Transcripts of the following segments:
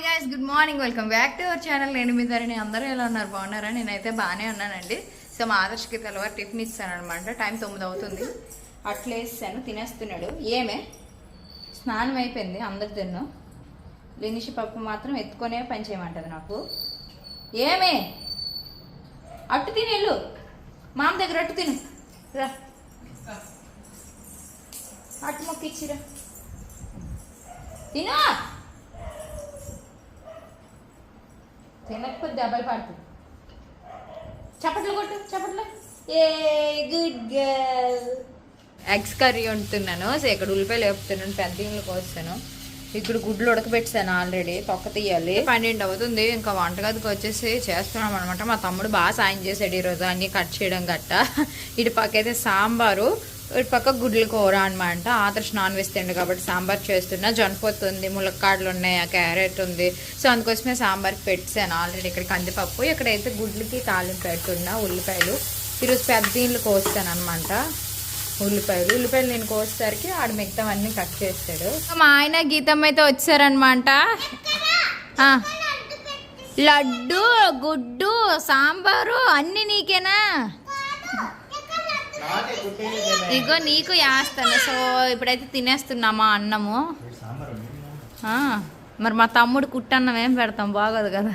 Hi guys good morning welcome back to our channel నేను మీ అందరూ ఎలా ఉన్నారు? బాగున్నారా? నేనైతే బాగానే ఉన్నానండి. సో మా ఆదర్శకి తెల్లవారు టిఫిన్ ఇస్తాను అనమాట టైం తొమ్మిది అవుతుంది. అట్లా వేసాను తినేస్తున్నాడు. ఏమే? స్నానం అయిపోయింది. అందరు తిన్ను. లినిషి పప్పు మాత్రం ఎత్తుకొనే పని చేయమంటది నాకు. ఏమే? అట్టు తిని వెళ్ళు. మామ దగ్గర అట్టు తిను. రా. అట్టు మొక్కిచ్చిరా. ఇచ్చిరా దెబ్బలు పడుతుంది. చప్పట్లు కొట్టు చప్పట్లు. A good girl. Eggs curry వండుతున్నాను. So ఇక్కడ ఉల్లిపాయలు వేపుతున్నాను పెద్ద ఇళ్ళకి వస్తాను ఇక్కడ గుడ్లు ఉడకబెట్టాను ఆల్రెడీ తొక్క తీయాలి. పన్నెండు అవుతుంది ఇంకా వంటగదికి వచ్చేసి చేస్తున్నాం అనమాట మా తమ్ముడు బాగా సాయం చేశాడు ఈరోజు అన్ని కట్ చేయడం గట్ట. ఇటు పక్క అయితే సాంబారు ఇటు పక్క గుడ్ల కూర అనమాట ఆదర్శ నాన్ వెజ్ తిండు కాబట్టి సాంబార్ చేస్తున్నా. జొన్నపొత్తు ఉంది ములక్కాడలు ఉన్నాయి ఆ క్యారెట్ ఉంది. సో అందుకోసమే సాంబార్కి పెట్టాను. ఆల్రెడీ ఇక్కడ కందిపప్పు ఇక్కడైతే గుడ్లకి తాలింపు పెట్టున్నా ఉల్లిపాయలు. ఈరోజు పెద్ద దీనిలో కోస్తాను అనమాట ఉల్లిపాయలు. ఉల్లిపాయలు నేను కోసేసరికి ఆడ మిగతా అన్నీ కట్ చేస్తాడు. మా ఆయన గీతం అయితే వచ్చారనమాట లడ్డు గుడ్డు సాంబారు అన్నీ నీకేనా? ఇగో నీకు వేస్తాను సో ఇప్పుడైతే తినేస్తున్నామా అన్నము. మరి మా తమ్ముడు కుట్టన్నం ఏం పెడతాం? బాగోదు కదా.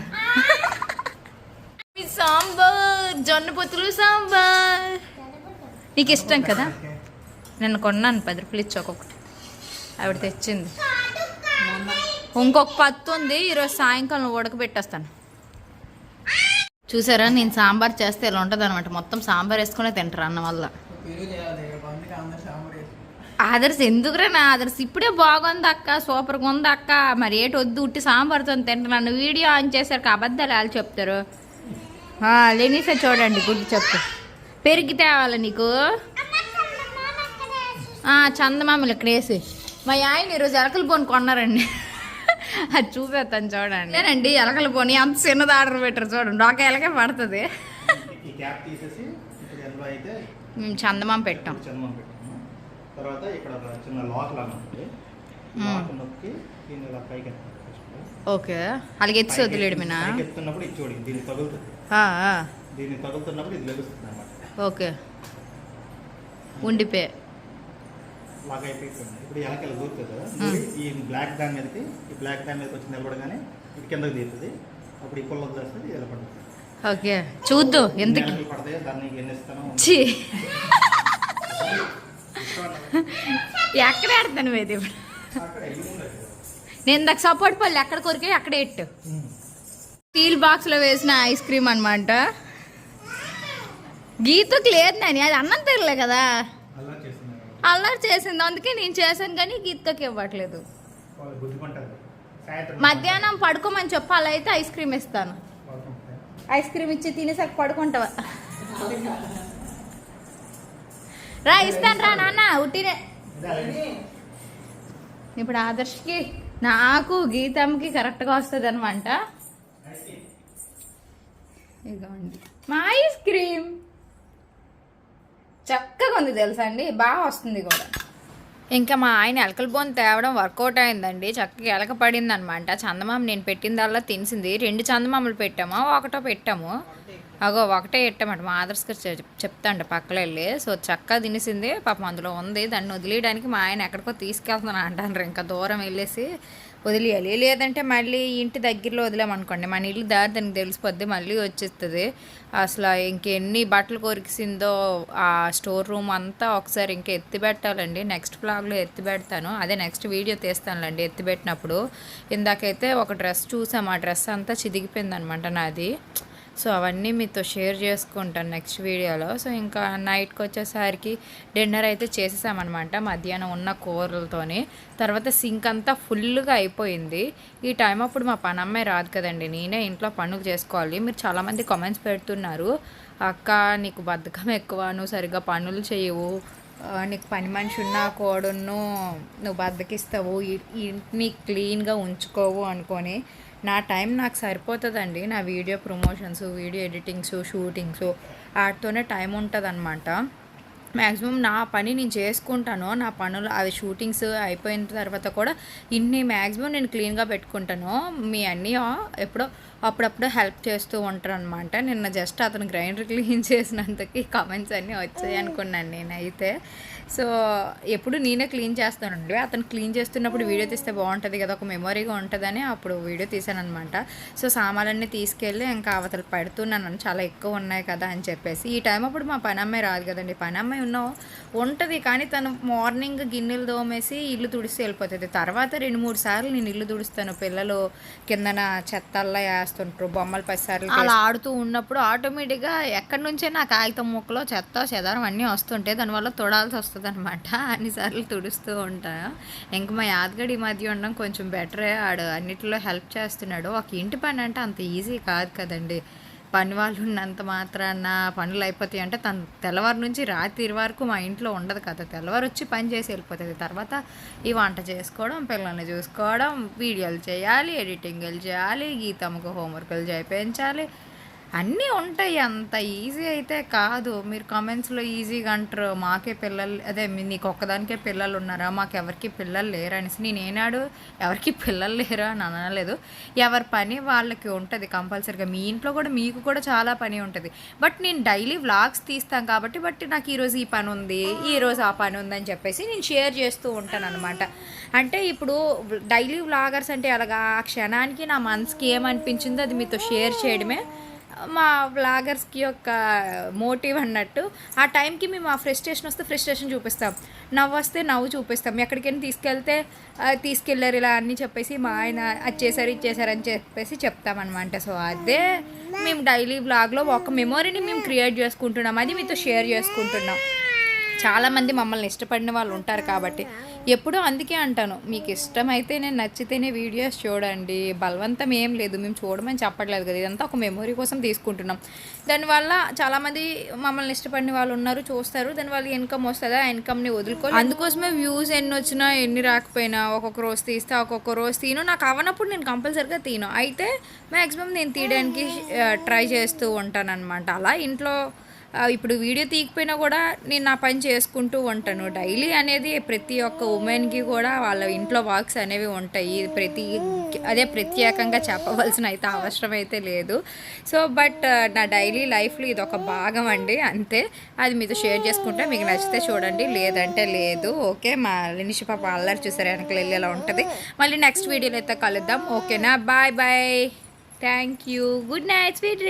సాంబార్ జొన్న పొత్తులు సాంబార్. నీకు ఇష్టం కదా? నేను కొన్నాను పది రూపాయలు ఇచ్చి ఒక్కొక్కటి. ఆవిడ తెచ్చింది. ఇంకొక పత్తు ఉంది. ఈరోజు సాయంకాలం ఉడకబెట్టేస్తాను. చూసారా? నేను సాంబార్ చేస్తే ఇలా ఉంటుంది అనమాట మొత్తం సాంబార్ వేసుకునే తింటారు అన్న వల్ల. ఆదర్శ ఎందుకురా నా ఆదర్శ? ఇప్పుడే బాగుంది అక్క సూపర్గా ఉంది అక్క. మరి ఏటి వద్దు ఉట్టి సాంబార్తో తింటున్నాను వీడియో ఆన్ చేశారు అబద్ధాలు వాళ్ళు చెప్తారు. లేనిసే చూడండి గుడ్డు చెప్తా పెరిగి తేవాలి నీకు? చందమామలు ఇక్కడ వేసి మా ఆయన ఈరోజు ఎలకలు బోన్ కొన్నారండి. అది చూపేస్తాను చూడండి. లేనండి ఎలకల బోని అంత చిన్నది ఆర్డర్ పెట్టారు చూడండి. ఒక ఎలకే పడుతుంది. ఈ క్యాప్ తీసేసి ఇప్పుడు ఎల్లో అయితే మేము చందమామ పెట్టాం. చందమం పెట్టాము. తర్వాత ఇక్కడ ఒక చిన్న లాక్ లాగా ఉంటుంది లాక్ నొక్కి దీన్ని ఇలా పైకి ఎత్తాలి first. ఓకే. అలాగే ఎత్తి వదిలేడు మీనా పైకి ఎత్తున్నప్పుడు ఇది చూడండి దీన్ని తగులుతుంది ఆ, ఆ, దీన్ని తగులుతున్నప్పుడు ఇది లెగుస్తుంది అనమాట ఓకే. ఉండిపోయి. అయిపోయింది. ఇప్పుడు వెనకాల దూరుతుంది కదా? ఈ బ్లాక్ దాని మీదకి ఈ బ్లాక్ దాని మీదకి వచ్చి నిలబడగానే ఇది కిందకి తీరుతుంది అప్పుడు ఈ పుల్ల ఇది ఇలా పడుతుంది ఓకే. చూద్దు ఎందుకు? వెనకలు పడతాయి దాన్ని ఎన్ని ఇస్తానో ఛీ. ఎక్కడ ఆడతాను వేది ఇప్పుడు నేను ఇందాక సపోర్ట్ పళ్ళు ఎక్కడ కొరికే అక్కడ ఎట్టు స్టీల్ బాక్స్లో వేసిన ఐస్ క్రీమ్ అనమాట గీతకు లేదు నాని అది అన్నం తిరలే కదా. అల్లరి చేసింది. అందుకే నేను చేశాను కానీ గీతకి ఇవ్వట్లేదు. మధ్యాహ్నం పడుకోమని చెప్పి అలా అయితే ఐస్ క్రీమ్ ఇస్తాను. ఐస్ క్రీమ్ ఇచ్చి తినేసాక పడుకుంటావా? రా ఇస్తాను రా నాన్న ఉట్టినే. ఇప్పుడు ఆదర్శ్కి నాకు గీతమ్మకి కరెక్ట్గా వస్తుంది అనమాట ఇదిగోండి మా ఐస్ క్రీమ్. చక్కగా ఉంది తెలుసా అండి బాగా వస్తుంది కూడా. ఇంకా మా ఆయన ఎలకల బోన్ తేవడం వర్కౌట్ అయిందండి. చక్కగా ఎలక పడింది అనమాట చందమామ నేను పెట్టిందల్లా తినిసింది. రెండు చందమామలు పెట్టాము? ఒకటో పెట్టాము. అగో ఒకటే పెట్టామంట. మా ఆదర్శ్ గారు చెప్- చెప్తాండి పక్కన వెళ్ళి సో చక్కగా తినేసింది. పాపం అందులో ఉంది. దాన్ని వదిలేయడానికి మా ఆయన ఎక్కడికో తీసుకెళ్తున్నాను అంటారు ఇంకా దూరం వెళ్ళేసి వదిలేయాలి. లేదంటే మళ్ళీ ఇంటి దగ్గరలో వదిలేమనుకోండి మన ఇల్లు దారి దానికి తెలిసిపోద్ది మళ్ళీ వచ్చేస్తుంది. అసలు ఇంకెన్ని బట్టలు కొరికిసిందో ఆ స్టోర్ రూమ్ అంతా ఒకసారి ఇంకా ఎత్తి పెట్టాలండి. నెక్స్ట్ బ్లాగ్లో ఎత్తి పెడతాను. అదే నెక్స్ట్ వీడియో తీస్తానులేండి ఎత్తి పెట్టినప్పుడు. ఇందాకైతే ఒక డ్రెస్ చూసాం ఆ డ్రెస్ అంతా చిదిగిపోయింది అనమాట నాది. సో అవన్నీ మీతో షేర్ చేసుకుంటాను నెక్స్ట్ వీడియోలో. సో ఇంకా నైట్కి వచ్చేసరికి డిన్నర్ అయితే చేసేసామన్నమాట మధ్యాహ్నం ఉన్న కూరలతోని. తర్వాత సింక్ అంతా ఫుల్గా అయిపోయింది. ఈ టైం అప్పుడు మా పని అమ్మాయి రాదు కదండి. నేనే ఇంట్లో పనులు చేసుకోవాలి. మీరు చాలామంది కామెంట్స్ పెడుతున్నారు. అక్క నీకు బద్ధకం ఎక్కువ. నువ్వు సరిగ్గా పనులు చేయవు. నీకు పని మనిషి ఉన్నా కోడును నువ్వు బద్దకిస్తావు. ఇంటిని క్లీన్గా ఉంచుకోవు అనుకొని నా టైం నాకు సరిపోతుందండి. నా video promotions video editings shootings వాటితోనే టైం ఉంటుంది మ్యాక్సిమం నా పని నేను చేసుకుంటాను. నా పనులు అది షూటింగ్స్ అయిపోయిన తర్వాత కూడా ఇన్ని మ్యాక్సిమం నేను క్లీన్గా పెట్టుకుంటాను. మీ అన్నీ ఎప్పుడో అప్పుడప్పుడు హెల్ప్ చేస్తూ ఉంటారు అనమాట నిన్న జస్ట్ అతను గ్రైండర్ క్లీన్ చేసినంతకి కామెంట్స్ అన్నీ వచ్చాయి అనుకున్నాను నేనైతే. సో ఎప్పుడు నేనే క్లీన్ చేస్తానండి. అతను క్లీన్ చేస్తున్నప్పుడు వీడియో తీస్తే బాగుంటుంది కదా ఒక మెమొరీగా ఉంటుందని అప్పుడు వీడియో తీసాను అనమాట సో సామాన్లన్నీ తీసుకెళ్ళి ఇంకా అవతల పెడుతున్నాను చాలా ఎక్కువ ఉన్నాయి కదా అని చెప్పేసి. ఈ టైం అప్పుడు మా పని అమ్మాయి రాదు కదండి. పని అమ్మాయి ఉన్న ఉంటుంది కానీ తను మార్నింగ్ గిన్నెలు దోమేసి ఇల్లు తుడిసి వెళ్ళిపోతుంది. తర్వాత రెండు మూడు సార్లు నేను ఇల్లు తుడుస్తాను పిల్లలు కిందన చెత్తల్లా వేస్తుంటారు బొమ్మలు పదిసార్లు అలా ఆడుతూ ఉన్నప్పుడు ఆటోమేటిక్గా ఎక్కడి నుంచే నా కాగితం ముక్కలో చెత్త చెదారం అన్నీ వస్తుంటే దానివల్ల తొడాల్సి వస్తుంది అనమాట అన్నిసార్లు తుడుస్తూ ఉంటాను. ఇంక మా యాదగడి ఈ మధ్య ఉండడం కొంచెం బెటరే. ఆడు అన్నిటిలో హెల్ప్ చేస్తున్నాడు. ఒక ఇంటి పని అంటే అంత ఈజీ కాదు కదండి. పని వాళ్ళు ఉన్నంత మాత్రాన పనులు అయిపోతాయి అంటే తను తెల్లవారు నుంచి రాత్రి వరకు మా ఇంట్లో ఉండదు కదా. తెల్లవారు వచ్చి పని చేసి వెళ్ళిపోతుంది. తర్వాత ఈ వంట చేసుకోవడం పిల్లల్ని చూసుకోవడం వీడియోలు చేయాలి ఎడిటింగ్లు చేయాలి గీతమ్మకు హోంవర్క్లు చేయించాలి అన్నీ ఉంటాయి అంత ఈజీ అయితే కాదు. మీరు కామెంట్స్లో ఈజీగా అంటారు మాకే పిల్లలు అదే మీ- నీకు ఒక్కదానికే పిల్లలు ఉన్నారా? మాకు ఎవరికి పిల్లలు లేరు? అనేసి. నేను ఏనాడు ఎవరికి పిల్లలు లేరా? అని అనలేదు. ఎవరి పని వాళ్ళకి ఉంటుంది కంపల్సరీగా. మీ ఇంట్లో కూడా మీకు కూడా చాలా పని ఉంటుంది. బట్ నేను డైలీ వ్లాగ్స్ తీస్తాను కాబట్టి బట్ నాకు ఈరోజు ఈ పని ఉంది ఈ రోజు ఆ పని ఉందని చెప్పేసి నేను షేర్ చేస్తూ ఉంటాను అనమాట అంటే ఇప్పుడు డైలీ వ్లాగర్స్ అంటే అలాగా ఆ క్షణానికి నా మనసుకి ఏమనిపించిందో అది మీతో షేర్ చేయడమే. మా వ్లాగర్స్కి ఒక మోటివ్ అన్నట్టు ఆ టైంకి మేము ఆ ఫ్రస్ట్రేషన్ వస్తే ఫ్రస్ట్రేషన్ చూపిస్తాం. నవ్వు వస్తే నవ్వు చూపిస్తాం. ఎక్కడికైనా తీసుకెళ్తే తీసుకెళ్ళారు ఇలా అన్నీ చెప్పేసి మా ఆయన అది చేశారు ఇది చేశారు అని చెప్పేసి చెప్తామన్నమాట. సో అదే మేము డైలీ వ్లాగ్లో ఒక మెమొరీని మేము క్రియేట్ చేసుకుంటున్నాం. అది మీతో షేర్ చేసుకుంటున్నాం. చాలామంది మమ్మల్ని ఇష్టపడిన వాళ్ళు ఉంటారు కాబట్టి ఎప్పుడూ అందుకే అంటాను మీకు ఇష్టమైతే నేను నచ్చితేనే వీడియోస్ చూడండి బలవంతం ఏం లేదు మేము చూడమని చెప్పట్లేదు కదా ఇదంతా ఒక మెమొరీ కోసం తీసుకుంటున్నాం. దానివల్ల చాలామంది మమ్మల్ని ఇష్టపడిన వాళ్ళు ఉన్నారు చూస్తారు దానివల్ల ఇన్కమ్ వస్తుందా ఆ ఇన్కమ్ని వదులుకోవాలి అందుకోసమే వ్యూస్ ఎన్ని వచ్చినా ఎన్ని రాకపోయినా ఒక్కొక్క రోజు తీస్తే ఒక్కొక్క రోజు తీను. నాకు అవనప్పుడు నేను కంపల్సరిగా తీను. అయితే మ్యాక్సిమం నేను తీయడానికి ట్రై చేస్తూ ఉంటాను అనమాట అలా ఇంట్లో ఇప్పుడు వీడియో తీయకపోయినా కూడా నేను నా పని చేసుకుంటూ ఉంటాను. డైలీ అనేది ప్రతి ఒక్క ఉమెన్కి కూడా వాళ్ళ ఇంట్లో వర్క్స్ అనేవి ఉంటాయి. ప్రతి అదే ప్రత్యేకంగా చెప్పవలసిన అయితే అవసరం అయితే లేదు. సో బట్ నా డైలీ లైఫ్లో ఇది ఒక భాగం అండి. అంతే. అది మీతో షేర్ చేసుకుంటే మీకు నచ్చితే చూడండి. లేదంటే లేదు. ఓకే? మా నిషి పాప అల్లరి చూసారు. వెనకలు వెళ్ళేలా ఉంటుంది? మళ్ళీ నెక్స్ట్ వీడియోలో అయితే కలుద్దాం. ఓకేనా? Bye bye. Thank you. Good night sweet